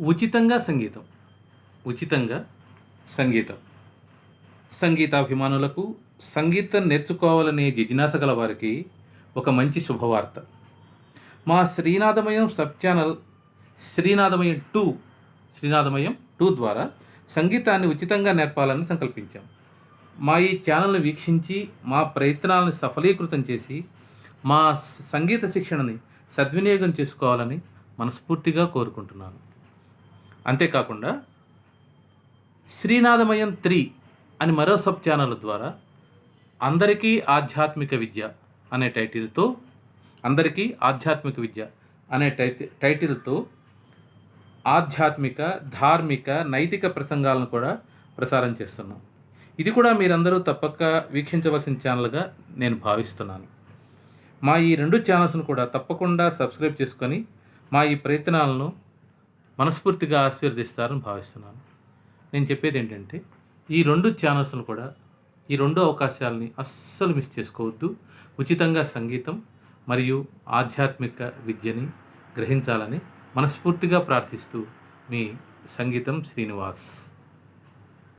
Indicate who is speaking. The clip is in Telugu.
Speaker 1: ఉచితంగా సంగీతం. ఉచితంగా సంగీతం. సంగీతాభిమానులకు సంగీతం నేర్చుకోవాలనే జిజ్ఞాస గల వారికి ఒక మంచి శుభవార్త. మా Srinathamayam sub channel Srinathamayam two Srinathamayam two ద్వారా సంగీతాన్ని ఉచితంగా నేర్పాలని సంకల్పించాం. మా ఈ ఛానల్ని వీక్షించి మా ప్రయత్నాలను సఫలీకృతం చేసి మా సంగీత శిక్షణని సద్వినియోగం చేసుకోవాలని మనస్ఫూర్తిగా కోరుకుంటున్నాను. అంతేకాకుండా శ్రీనాథమయం త్రీ అని మరో సబ్ ఛానల్ ద్వారా అందరికీ ఆధ్యాత్మిక విద్య అనే టైటిల్తో అందరికీ ఆధ్యాత్మిక విద్య అనే టైటి టైటిల్తో ఆధ్యాత్మిక ధార్మిక నైతిక ప్రసంగాలను కూడా ప్రసారం చేస్తున్నాం. ఇది కూడా మీరందరూ తప్పక వీక్షించవలసిన ఛానల్గా నేను భావిస్తున్నాను. మా ఈ రెండు ఛానల్స్ను కూడా తప్పకుండా సబ్స్క్రైబ్ చేసుకొని మా ఈ ప్రయత్నాలను మనస్ఫూర్తిగా ఆశీర్వదిస్తారని భావిస్తున్నాను. నేను చెప్పేది ఏంటంటే ఈ రెండు ఛానల్స్ను కూడా ఈ రెండు అవకాశాలని అస్సలు మిస్ చేసుకోవద్దు. ఉచితంగా సంగీతం మరియు ఆధ్యాత్మిక విద్యని గ్రహించాలని మనస్ఫూర్తిగా ప్రార్థిస్తూ మీ సంగీతం శ్రీనివాస్.